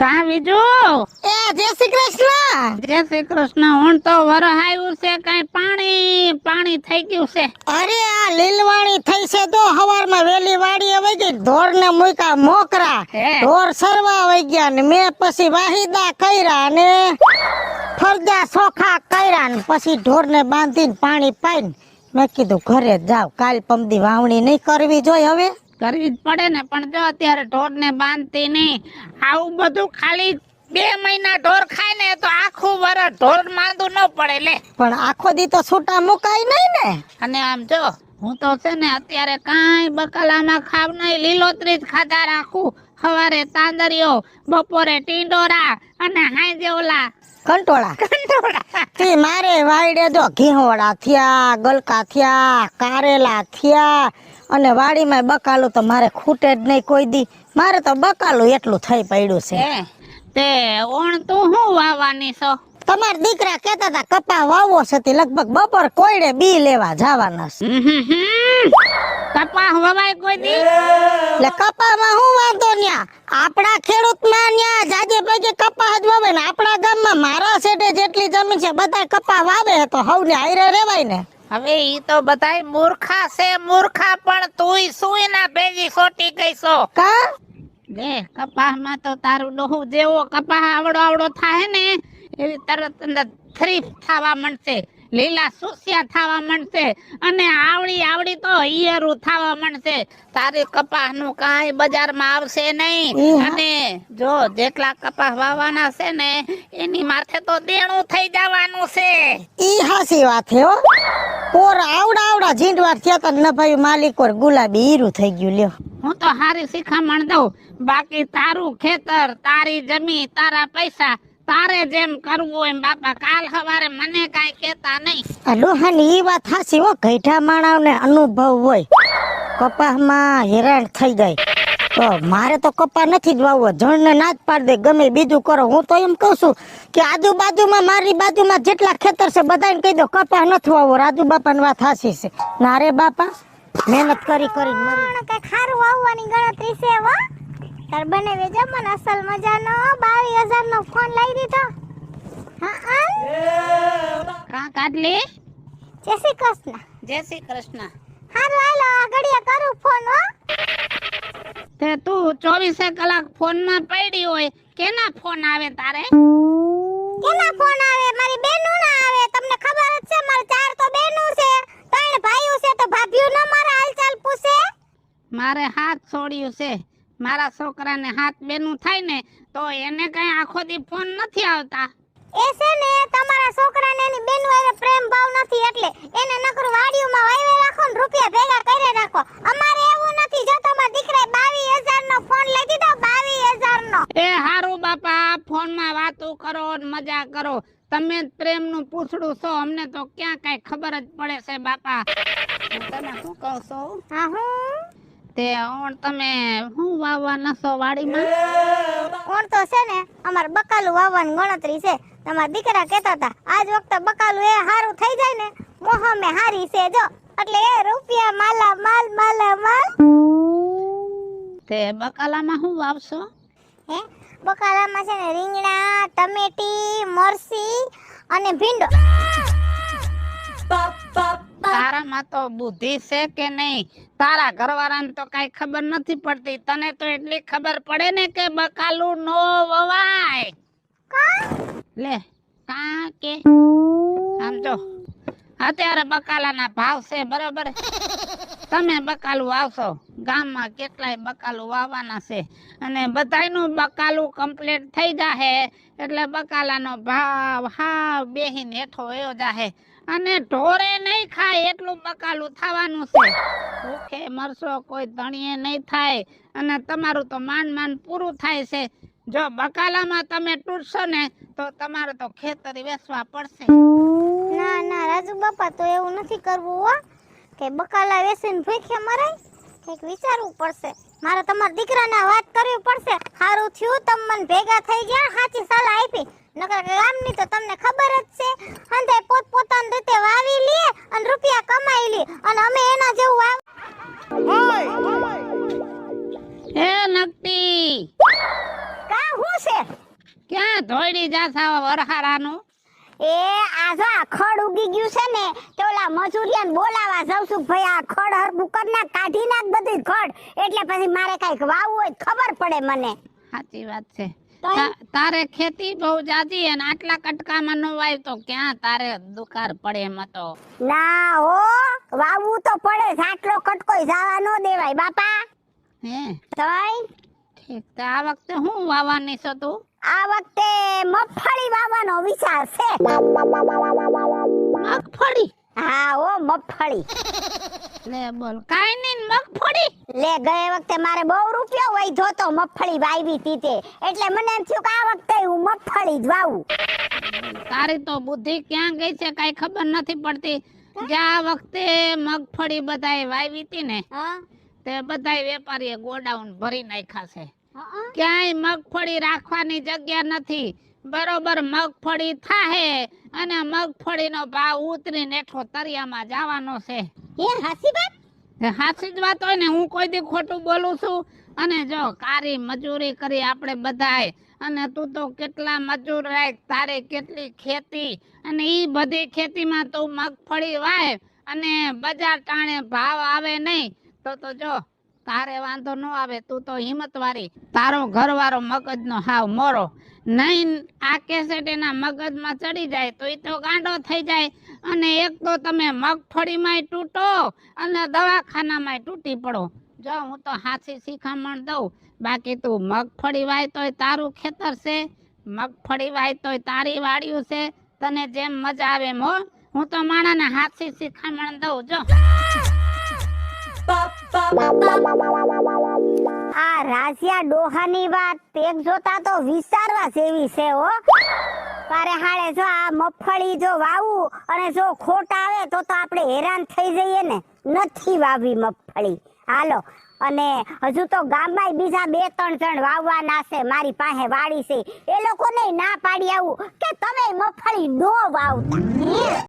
કા બીજું? એ જય શ્રી કૃષ્ણ. જય શ્રી કૃષ્ણ. હું તો આવ્યું છે કઈ પાણી પાણી થઈ ગયું છે. અરે આ લીલવાણી થઈ છે તો હવારમાં વેલી વાડી આવી ગઈ ઢોર ને મૂકા મોકરા ઢોર સરવા આવી ગયા ને મેં પછી વાહિદા કર્યા ને ફરજા સોખા કર્યા ને પછી ઢોર ને બાંધીને પાણી પાઈને મેં કીધું ઘરે જાવ કાલ પમદી વાવણી નહીં કરવી જોઈએ હવે. કરવી જ પડે ને પણ જો અત્યારે ઢોર ને બાંધતી નહીં આવું બધું ખાલી બે મહિના ઢોર ખાય ને તો આખું વરસ ઢોર માંદું ન પડે લે. પણ આખો દી તો છૂટા મુકાય નહીં ને. અને આમ જો હું તો છે ને અત્યારે કાંઈ બકાલામાં ખાવ નહીં લીલોતરી જ ખાધા રાખું. સવારે તાંદરીઓ બપોરે ટીંડોરા અને હાંજે ઓલા કંટોળા. કંટોળા. તે મારે વાયડે તો ઘીહોડા થયા ગલકા થયા કારેલા થયા અને વાડીમાં બકાલું તો મારે ખૂટે જ નહીં કોઈ દી. મારે તો બકાલું એટલું થઈ પડ્યું છે. તે ઓણ તું હું વાવવાની છો? તમારા દીકરા કહેતા હતા કપા વાવો છે તે લગભગ બપોર કોયડે બી લેવા જવાના છે. કપા વવાય કોઈ દી? એટલે કપામાં હું વાંધો ન્યા? આપણા ખેડૂતમાં ન્યા જાજે પગે કપા જ વાવે ને આપણા ગામમાં મારા સેટે જેટલી જમીન છે બધા કપા વાવે તો હવને હાઈરે રેવાય ને. હવે ઈ તો બધાય મૂર્ખા છે મૂર્ખા પણ તુંય સુઈ ના ભેગી સોટી ગઈ છો કા? દે કપાહમાં તો તારું ડોહું જેવો કપાહ આવડો આવડો થાય ને એવી તરત અંદર થ્રી થવા માંડશે. લીલા સુસ્યા થવા માંડશે અને આવડી આવડી તો ઈયરું થવા માંડશે. તારી કપાસનું કાંઈ બજારમાં આવશે નહીં. અને જો જેટલા કપાસ વાવવાના છે ને એની માથે તો દેણું થઈ જવાનું છે. ઈ હાસી વાત છે હો. પોર આવડા આવડા જીંડવા થયા તો ન ભાઈ માલિક ઓર ગુલાબી હીરું થઈ ગયું લ્યો. હું તો હારી શિખામણ દઉં. બાકી તારું ખેતર તારી જમીન તારા પૈસા તારે જેમ કરવું એમ બાપા કાલ સવારે મને કાંઈ કહેતા નહીં. આ ડોહાની ઈ વાત હાસી હો ગઈઠા માણાવને અનુભવ હોય. કપાસમાં હેરાન થઈ જાય. તો મારે તો કપા નથી જ વાવવો જણને ના જ પાડ દે ગમે બીજું કરો. હું તો એમ કહું છું કે આજુબાજુમાં મારી બાજુમાં જેટલા ખેતર છે બધાને કહી દો કપા નથી વાવવો. રાજુ બાપાની વાત હાસી છે. ના રે બાપા મહેનત કરી કરી પણ કે ખારું આવવાની ગણતરી છે હો? તાર બને વેજો મને અસલ મજાનો બાવીસ હજાર નો ફોન લઈ દીધો હા કા કાટલી જય શ્રી કૃષ્ણ. જય શ્રી કૃષ્ણ. હારું હાલો આગળિયા કરું ફોન હો. તે તું ચોવીસે કલાક ફોનમાં પડી હોય કેના ફોન આવે તારે? કેના ફોન આવે? મારી બેનો ના આવે. તમને ખબર જ છે મારે ચાર તો બેનો છે. ત્રણ ભાઈઓ છે તો ભાભીઓ ના મારા હાલચાલ પૂછે. મારે હાથ છોડ્યું છે. મારા છોકરાને હાથ બેનું થાય ને તો એને કઈ આખો દી ફોન નથી આવતા. એ છે ને તમારા છોકરાને એની બેનો એને પ્રેમ ભાવ નથી એટલે એને નકરું વાડીઓમાં વાયવે રાખો ને રૂપિયા ભેગા કરી રાખો. અમારે એવું નથી જો તમારા દીકરાએ બાવીસ હજાર નો ફોન લઈ દીધો બાવીસ હજાર નો એ હારું બાપા ફોનમાં વાતો કરો ને મજા કરો. તમે જ પ્રેમનું પૂછડું છો અમને તો ક્યાં કઈ ખબર જ પડે છે બાપા. તમે શું કહો છો? હા હું? તે ઓણ તમે શું વાવવાના છો વાડીમાં? ઓણ તો છે ને અમારે બકાલું વાવવાની ગણતરી છે. તમારા દીકરા કહેતા હતા આજ વખતે બકાલું એ હારું થઈ જાય ને મોહમે હારી છે જો. એટલે એ રૂપિયા માલા માલ માલા માલ. તે બકાલામાં શું વાવશો? હે? બકાલામાં છે ને રીંગણા ટમેટી મરસી અને ભીંડો. તારામાં તો બુદ્ધિ છે કે નહીં? તારા ઘરવાળાને તો કઈ ખબર નથી પડતી. તને તો એટલી ખબર પડે ને કે બકાલુ નો વવાય. લે કા કે? આમ જો અત્યારે બકાલાના ભાવ છે બરોબર? તમે બકાલું વાવશો. ગામમાં કેટલાય બકાલું વાવવાના છે. અને બધાયનું બકાલું કમ્પ્લીટ થઈ જાહે. એટલે બકાલાનો ભાવ હાવ બેહીને હેઠો વયો જાહે. અને ઢોરે નહીં ખાય, એટલું બકાલું થવાનું છે. ભૂખે મરશો, કોઈ ધણીએ નહીં થાય. અને તમારું તો માંડ માંડ પૂરું થાય છે. જો બકાલામાં તમે તૂટશો ને, તો તમારે તો ખેતરી વેચવા પડશે. ના ના, રાજુ બાપા, તો એવું નથી કરવું હો. કે બકાલા વેચીને ભૂખે મરાય કંઈક વિચારવું પડશે. મારે તમારા દીકરાના વાત કરવી પડશે. સારું થયું, તમ મને ભેગા થઈ ગયા, સાચી સલાહ આપી. નકર ગામની તો તમને ખબર જ છે. અંધે પોત પોતાની રીતે વાવી લે. અને રૂપિયા કમાઈ લી અને અમે એના જેવું વાવ એ નકટી. કા હું છે? ક્યાં ધોઈડી જાસા આવા વરહારાનું? એ આ જો આ ખડ ઉગી ગયું છે ને તો ઓલા મજૂરિયાને બોલાવા જાઉં છું. ભાઈ આ ખડ હરબું કર નાખ કાઢી નાખ બધી ખડ. એટલે પછી મારે કંઈક વાવવું હોય ખબર પડે મને. સાચી વાત છે. તારે ખેતી બહુ જાજી અને આટલા કટકામાં ન વાય તો ક્યાં તારે દુકાર પડે એમ તો ના હો વાવવું તો પડે આટલો કટકો જવા નો દેવાય બાપા. હે? તોય ઠીક તો આ વખતે હું વાવવાની છો તું? આ વખતે મગફળી વાવવાનો વિચાર છે. મગફળી? હા ઓ મગફળી. લે બોલ. કાઈ નહીં મગફળી. લે ગયે વખતે મારે બહુ રૂપિયો વૈધો તો મગફળી વાવી તીતે એટલે મને એમ થયું કે આ વખતે હું મગફળી જ વાવું. તારી તો બુદ્ધિ ક્યાં ગઈ છે કઈ ખબર નથી પડતી. જે આ વખતે મગફળી બધાએ વાવી હતી ને તે બધાય વેપારીએ ગોડાઉન ભરી નાખ્યા છે. ક્યાંય મગફળી રાખવાની જગ્યા નથી. બરોબર મગફળી થાહે અને મગફળીનો ભાવ ઉતરીને નેઠો તરિયામાં જવાનો છે. એ હાસી વાત? જ વાત હોય ને હું કોઈ દી ખોટું બોલું છું? અને જો કારી મજૂરી કરી આપણે બધાય અને તું તો કેટલા મજૂર રાખ તારે કેટલી ખેતી? અને ઈ બધી ખેતીમાં તું મગફળી વાય અને બજાર ટાણે ભાવ આવે નહીં તો તો જો તારે વાંધો ન આવે, તું તો હિંમત વાળી તારો ઘરવાળો મગજનો હાવ મોરો. નહીં, આ કેસેટ એના મગજમાં ચડી જાય, તો એ તો ગાંડો થઈ જાય. અને એક તો તમે મગફળીમાંય તૂટો અને દવાખાનામાંય તૂટી પડો. જો, હું તો હાથી શિખામણ દઉં. બાકી તું મગફળી વાય તોય તારું ખેતર છે, મગફળી વાય તોય તારી વાડિયું છે. તને જેમ મજા આવે મો હું. તો માણાને હાથી શિખામણ દઉં. જો. આ રાશિયા ડોહાની વાત એક જોતા તો વિચારવા જેવી છે, હો. તારે હાળે જો આ મફળી જો વાવું અને જો ખોટ આવે તો તો આપણે હેરાન થઈ જઈએ ને. નથી વાવી મગફળી હાલો. અને હજુ તો ગામમાં બીજા બે, ત્રણ જણ વાવવાના છે, મારી પાસે વાડી છે. એ લોકોને ના પાડી આવું કે તમે મગફળી નો વાવતા.